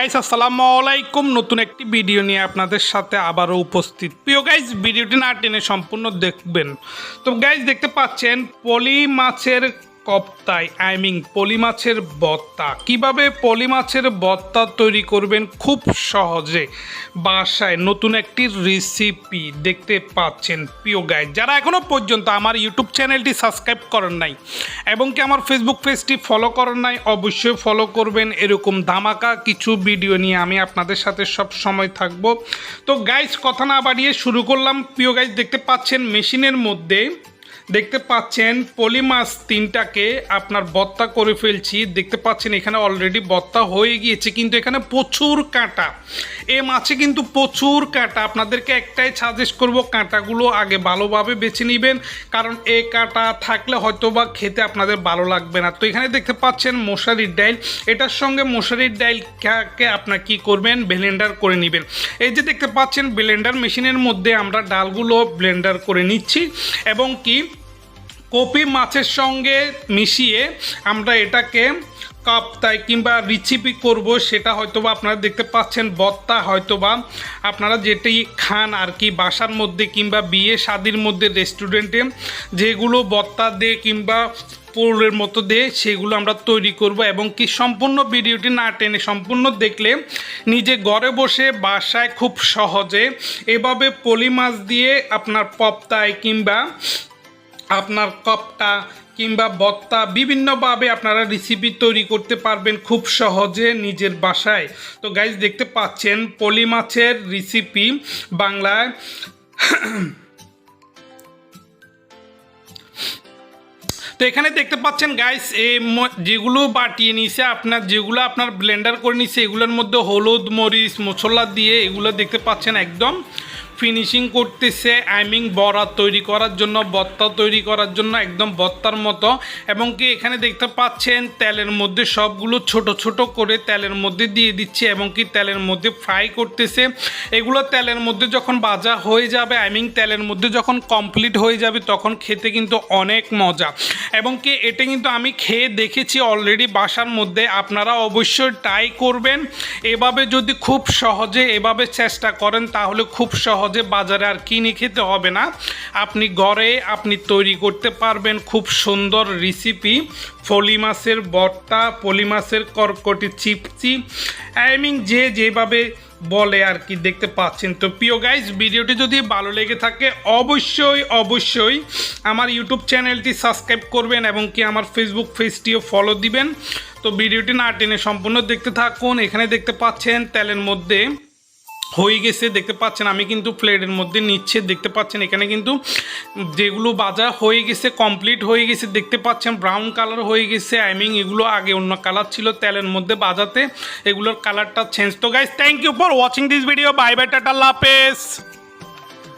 Guys আসসালামু আলাইকুম। নতুন একটি ভিডিও নিয়ে আপনাদের সাথে আবারও উপস্থিত। প্রিয় গাইস ভিডিওটি না টেনে সম্পূর্ণ দেখবেন। তো গাইস দেখতে পাচ্ছেন, পলি মাছের কপ্তায় আই মিন পলি মাছের বত্তা। কীভাবে পলি মাছের বত্তা তৈরি করবেন? খুব সহজে। বাসায় নতুন একটি রেসিপি দেখতে পাচ্ছেন প্রিয় গাইড যারা এখনও পর্যন্ত আমার ইউটিউব চ্যানেলটি সাবস্ক্রাইব করেন নাই, এবং কি আমার ফেসবুক পেজটি ফলো করেন নাই, অবশ্যই ফলো করবেন। এরকম ধামাকা কিছু ভিডিও নিয়ে আমি আপনাদের সাথে সব সময় থাকব। তো গাইজ কথা না বাড়িয়ে শুরু করলাম। প্রিয় গাইজ দেখতে পাচ্ছেন মেশিনের মধ্যে দেখতে পাচ্ছেন পলি মাছ তিনটাকে আপনার বত্তা করে ফেলছি। দেখতে পাচ্ছেন এখানে অলরেডি বত্তা হয়ে গিয়েছে, কিন্তু এখানে প্রচুর কাঁটা। এ মাছে কিন্তু প্রচুর কাঁটা। আপনাদেরকে একটাই সাজেস্ট করব, কাঁটাগুলো আগে ভালোভাবে বেছে নেবেন, কারণ এ কাঁটা থাকলে হয়তো বা খেতে আপনাদের ভালো লাগবে না। তো এখানে দেখতে পাচ্ছেন মশারির ডাইল। এটার সঙ্গে মশারির ডাইলকে আপনার কি করবেন? ব্লেন্ডার করে নেবেন। এই যে দেখতে পাচ্ছেন ব্লেন্ডার মেশিনের মধ্যে আমরা ডালগুলো ব্লেন্ডার করে নিচ্ছি। এবং কি কপি মাছের সঙ্গে মিশিয়ে আমরা এটাকে কাপ্তায় কিংবা রিচিপি করব, সেটা হয়তোবা আপনারা দেখতে পাচ্ছেন, বত্তা হয়তোবা আপনারা যেটি খান আর কি বাসার মধ্যে কিংবা বিয়ে শাদির মধ্যে রেস্টুরেন্টে যেগুলো বত্তা দিয়ে কিংবা পোলের মতো দিয়ে সেগুলো আমরা তৈরি করব এবং কি সম্পূর্ণ ভিডিওটি না টেনে সম্পূর্ণ দেখলে নিজে ঘরে বসে বাসায় খুব সহজে এভাবে পলি মাছ দিয়ে আপনার পপ্তায় কিংবা আপনার কপটা কিংবা বত্তা বিভিন্নভাবে আপনারা রেসিপি তৈরি করতে পারবেন খুব সহজে নিজের বাসায়। তো গাইজ দেখতে পাচ্ছেন পলি মাছের রেসিপি বাংলায়। তো এখানে দেখতে পাচ্ছেন গাইস এই যেগুলো বাটিয়ে নিছে, আপনার যেগুলো আপনার ব্লেন্ডার করে নিছে, এগুলোর মধ্যে হলুদ, মরিচ মশলা দিয়ে এগুলো দেখতে পাচ্ছেন একদম ফিনিশিং করতেছে আইমিং বড়া তৈরি করার জন্য, বত্তা তৈরি করার জন্য, একদম বত্তার মতো। এবং কি এখানে দেখতে পাচ্ছেন, তেলের মধ্যে সবগুলো ছোট ছোট করে তেলের মধ্যে দিয়ে দিচ্ছে এবং কি তেলের মধ্যে ফ্রাই করতেছে। এগুলো তেলের মধ্যে যখন বাজা হয়ে যাবে আইমিং তেলের মধ্যে যখন কমপ্লিট হয়ে যাবে, তখন খেতে কিন্তু অনেক মজা। এবং কি এটা কিন্তু আমি খেয়ে দেখেছি অলরেডি বাসার মধ্যে, আপনারা অবশ্যই ট্রাই করবেন। এভাবে যদি খুব সহজে, এভাবে চেষ্টা করেন, তাহলে খুব সহজে বাজারে আর কিনে খেতে হবে না। আপনি ঘরে আপনি তৈরি করতে পারবেন খুব সুন্দর রেসিপি ফলি মাছের বট্টা পলি মাছের কর্কটি চিপচি। আই মিন যে যেভাবে বলে আর কি দেখতে পাচ্ছেন। তো প্রিয় গাইজ ভিডিওটি যদি ভালো লেগে থাকে, অবশ্যই অবশ্যই আমার ইউটিউব চ্যানেলটি সাবস্ক্রাইব করবেন এবং কি আমার ফেসবুক পেজটিও ফলো দিবেন। তো ভিডিওটি না টেনে সম্পূর্ণ দেখতে থাকুন। এখানে দেখতে পাচ্ছেন, তেলের মধ্যে হয়ে গেছে, দেখতে পাচ্ছেন, আমি কিন্তু প্লেটের মধ্যে নিচ্ছে, দেখতে পাচ্ছেন, এখানে কিন্তু যেগুলো বাজা হয়ে গেছে কমপ্লিট হয়ে গেছে, দেখতে পাচ্ছেন ব্রাউন কালার হয়ে গেছে আই মিন এগুলো আগে অন্য কালার ছিল, তেলের মধ্যে বাজাতে, এগুলোর কালারটা চেঞ্জ তো guys thank you for watching this video bye bye tata লাপেস